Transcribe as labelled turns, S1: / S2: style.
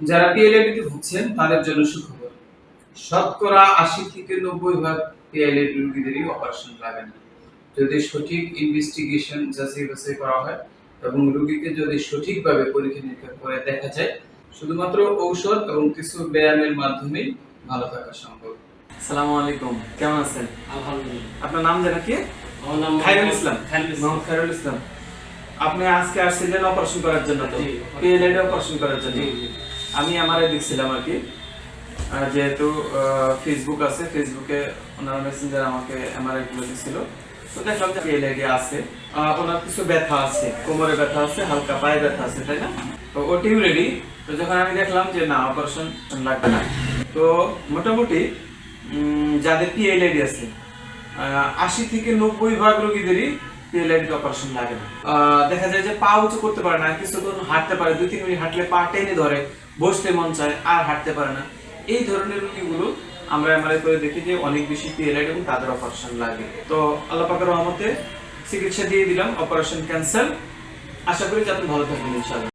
S1: যারা পিএলআইডিতে ভুগছেন তাদের জন্য সুখবর। শতকরা আশি থেকে নব্বই ভাগ পিএলআইডি রোগীদেরই অপারেশন লাগে না যদি সঠিক ইনভেস্টিগেশন যাচাই বাছাই করা হয় এবং রোগীকে যদি সঠিকভাবে পরীক্ষা নিরীক্ষা করে দেখা যায় শুধুমাত্র ঔষধ এবং কিছু ব্যায়ামের মাধ্যমেই ভালো থাকা সম্ভব।
S2: আসসালামু আলাইকুম কেমন আছেন?
S3: আলহামদুলিল্লাহ।
S2: আপনার নাম জানা কি?
S3: আমার নাম
S2: খায়রুল ইসলাম।
S3: ইসলাম।
S2: মোহাম্মদ খায়রুল ইসলাম। আপনি আজকে আসছিলেন অপারেশন করার জন্য তো
S3: জি।
S2: পিএলআইডি অপারেশন করার জন্য। আমি আমারে দেখছিলাম আর কি। যেহেতু ফেসবুক আছে ফেসবুকে ওনার মেসেঞ্জার আমাকে এমআরআই গুলো দিছিল। তো দেখলাম যে পিএলআইডি আছে। ওনার কিছু ব্যথা আছে, কোমরে ব্যথা আছে, হালকা পায়ে ব্যথা আছে, তাই না? তো ওটিও রেডি তো যখন আমি দেখলাম যে না অপারেশন লাগবে না। তো মোটামুটি যাদের পিএলআইডি আছে আশি থেকে নব্বই ভাগ রোগীদেরই পিএলআইডি অপারেশন লাগে। না দেখা যায় যে পা উঁচু করতে পারে না, কিছুক্ষণ হাঁটতে পারে, দুই, তিন মিনিট হাঁটলে পা টেনে ধরে। বসতে মন চায়, আর হাঁটতে পারে না। এই ধরনের রোগীগুলো আমরা এমআরআই করে দেখি যে অনেক বেশি পিএলআইড এবং তাদের অপারেশন লাগে। তো আল্লাহ পাকের রহমতে চিকিৎসা দিয়ে দিলাম অপারেশন ক্যান্সেল আশা করি যে আপনি ভালো থাকবেন, ইনশাআল্লাহ।